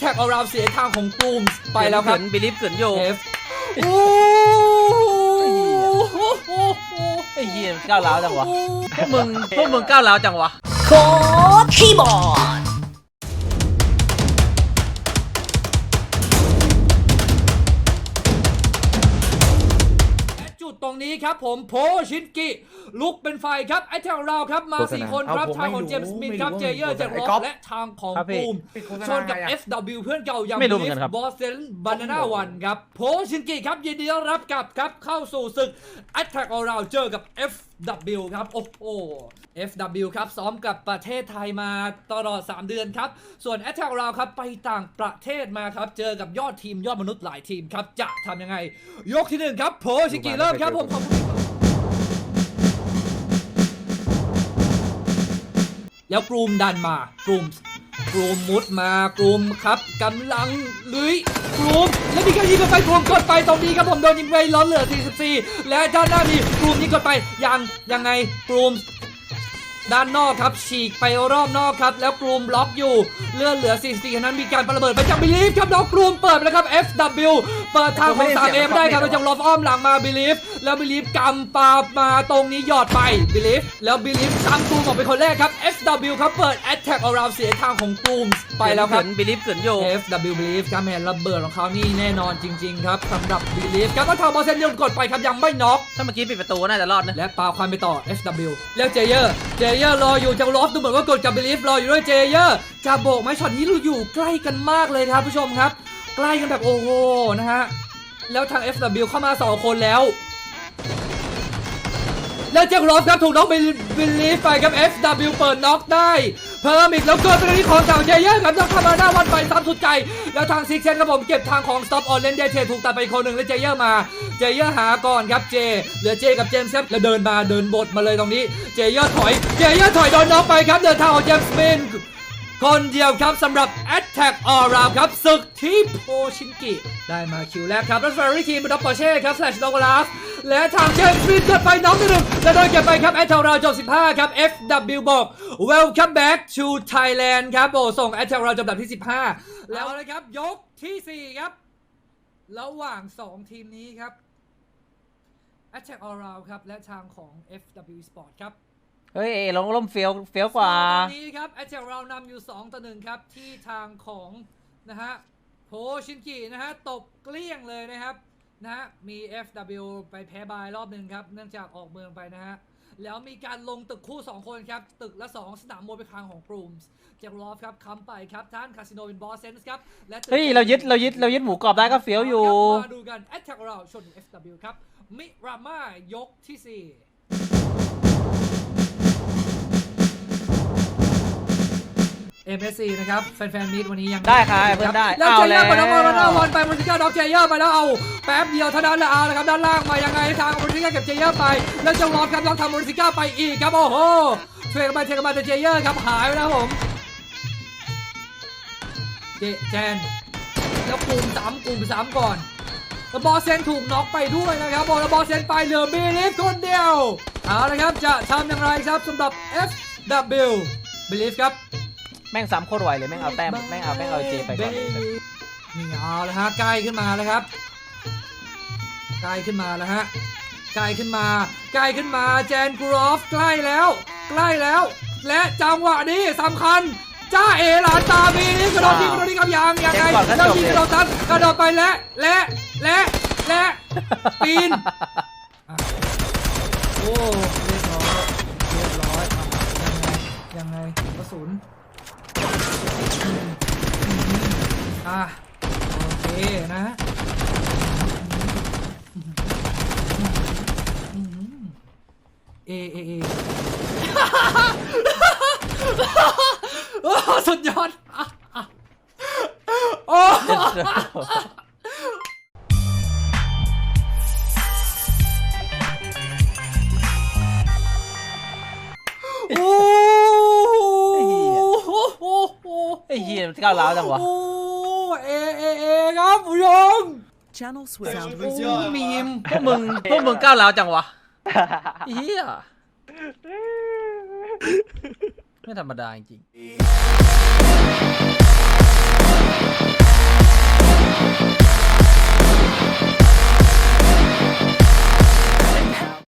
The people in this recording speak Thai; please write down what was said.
แท็กเอาราวเสียทางของตูมไปแล้วครับบิลิฟเกินอยู่ F โอ้โหไอ้เฮียก้าวร้าวจังวะพวกมึงพวกมึงก้าวร้าวจังวะโคดคีย์บอร์ด ตรงนี้ครับผมโพชินกิลุกเป็นไฟครับไอ้แถวเราครับมาสี่คนครับเอาผมทางของไม่รู้เจมส์สมิธครับไม่รู้เจเยอร์ไม่รู้แจ็คไอ้ล็ก๊ออฟกและทางของครับพี่บูมปิดโฆษชณานกับไงอะ FW เพื่อนเก่าอย่างไม่รู้เหมือนกันครับบอสเซนบานาน่าวันครับโพชินกิครับยินดีต้อนรับกลับครับเข้าสู่ศึก Attack All Round เจอกับ FW ครับ โอ้โห FW ครับ ซ้อมกับประเทศไทยมาตลอด 3 เดือนครับ ส่วน Attack All Round ครับ ไปต่างประเทศมาครับ เจอกับยอดทีมยอดมนุษย์หลายทีมครับ จะทำยังไง ยกที่หนึ่งครับโพชินกิเริ่มครับผมขอบคุณครับแล้วกลุ่มดันมากลุ่ม กลุ่มมุดมากลุ่มครับกำลังลุยกลุ่มและมีการยิงกันไปกลุ่มกดไปตรงนี้ครับผมโดนยิงไปล้อนเหลือ 44 และด้านหน้ามีกลุ่มยิงกดไปยังยังไงกลุ่ม ด้านนอกครับฉีกไปรอบนอกครับ แล้วกลุ่มบล็อกอยู่เลื่อนเหลือ44ขณะนั้นมีการประเบิดไปจากบิลีฟครับแล้วกลุ่มเปิดแล้วครับ FW เปิดทางของ 3A ไม่ได้ครับไปจังลอฟอ้อมหลังมาบิลีฟแล้วบิลีฟกำปามาตรงนี้หยอดไปบิลีฟแล้วบิลีฟซ้ำกลุ่มออกไปคนแรกครับ FW ครับเปิดแอตแทกออราวเสียทางของกลุ่ม ไปแล้วครับบิลิฟเกินอยู่ FW Believe ครับแมนระเบิดของเขานี่แน่นอนจริง ๆ ครับสำหรับ Believe ครับก็ทางบอลเซนยนกดไปครับยังไม่น็อกถ้าเมื่อกี้ปิดประตูน่าจะรอดนะและปาควันไปต่อ FW แล้วเจเยอร์เจเยอร์รออยู่จะลอฟดูเหมือนว่ากดกับ Believe รออยู่ด้วยเจเยอร์จะโบกไหมช็อตนี้เราอยู่ใกล้กันมากเลยครับผู้ชมครับ ใกล้กันแบบโอ้โหนะฮะแล้วทาง FW เข้ามา 2 คนแล้ว แล้วเจ็ครอฟครับถูกน็อกบิลลีฟไปครับ FW เปิดน็อกได้ เพิ่มอีกแล้วเกิดเป็นที่ของทาเจเยอร์ครับต้องเข้ามาหน้าวันไปซ้ำสุดใจ แล้วทางซิกเซนครับผมเก็บทางของสต็อปออนเลนเดเทถูกตัดไปคนหนึ่งแล้วเจเยอร์มา เจเยอร์หาก่อนครับเจ เหลือเจกับเจมส์ครับแล้วเดินมาเดินบทมาเลยตรงนี้ เจเยอร์ถอย เจเยอร์ถอยโดนน็อกไปครับเดินทางของเจมส์บิน คนเดียวครับสำหรับ Attack All Round ครับศึกที่โพชินกิ ได้มาคิวแรกครับแล้วเฟร์รี่ทีมเป็นด็อปอร์เช่ครับ slash ดอกลาสและทางเจมส์สมิธเกิดไปน้องที่หนึ่งและโดนเก็บไปครับ Attack All Round จบ 15 ครับ FW บอก Welcome back to Thailand ครับโอ้ส่ง Attack All Round จบดับที่ 15 แล้วเลยครับ ยกทีสี่ 4 ครับ ระหว่าง 2 ทีมนี้ครับ Attack All Round ครับ และทางของ FW Sport ครับ เฮ้ยลงล่มเฟี้ยวเฟี้ยวกว่า ตอนนี้ครับแอตเจลเรานำอยู่ 2 ต่อ1ครับ ที่ทางของนะฮะโพชินกินะฮะตบเกลี้ยงเลยนะครับนะฮะมี FW ไปแพ้บายรอบหนึ่งครับ เนื่องจากออกเมืองไปนะฮะ แล้วมีการลงตึกคู่ 2 คนครับ ตึกละ 2 สนามมวยไปคางของกลุ่มเจลลอฟครับค้ำไปครับท่านคาสิโนเป็นบอสเซนส์ครับและตึกเฮ้ย เรายึดเรายึดเรายึดหมูกรอบได้ก็เฟี้ยวอยู่ครับมาดูกันแอตแทกเราชน FW ครับมิราม่ายกที่สี่ MSC นะครับแฟนๆมิตวันนี้ยังได้ครับเพื่อนได้แล้วเอาเจเยอร์แล้วไปแล้วบอลแล้วเอาบอลไปมอนติก้าด็อกเจเยอร์ไปแล้วเอาแป๊บเดียวเท่านั้นแหละเอาละครับด้านล่างมายังไงทางมอนติก้าเก็บเจเยอร์ไป แล้วจะวอร์ครับต้องทำมอนติก้าไปอีกครับโอ้โหเทรดกันไปเทรดกันมาแต่เจเยอร์ครับหายไปแล้วผมเจแจนแล้วกลุ่มสามกลุ่มสามก่อนแล้วบอลเซนถูกน็อกไปด้วยนะครับบอลแล้วบอลเซนไปเหลือบีลิฟคนเดียวเอาละครับจะทำอย่างไรครับสำหรับ FW บิลิฟครับ แม่งซ้ำโคตรไวเลยแม่งเอาแต้มแม่งเอาแม่งเอาเจไปก่อนเลยนี่เอาแล้วฮะใกล้ขึ้นมาแล้วครับใกล้ขึ้นมาแล้วฮะใกล้ขึ้นมาใกล้ขึ้นมาแจนกรอฟใกล้แล้ว ใกล้แล้ว และจังหวะนี้สำคัญจ้าเอหลานตามีนี่กระโดดยิงกระโดดยิงกับยางยังไงเก็บก่อนก็แล้วจบยิงเลยกระโดดตันกระโดดไปและและและและปีนอะโอ้เรียบร้อยเรียบร้อยอะยังไงยังไงกระสุน อะโอเคนะ เอเอเออสุดยอดอะอะโอ้โอ้โหไอ้เหี้ยมันก้าวร้าวจังวะโอ้เอเอเอครับผู้ชม Channel switch. มีมพวกมึงพวกมึงก้าวร้าวจังวะ เหี้ยไม่ธรรมดาจริงๆ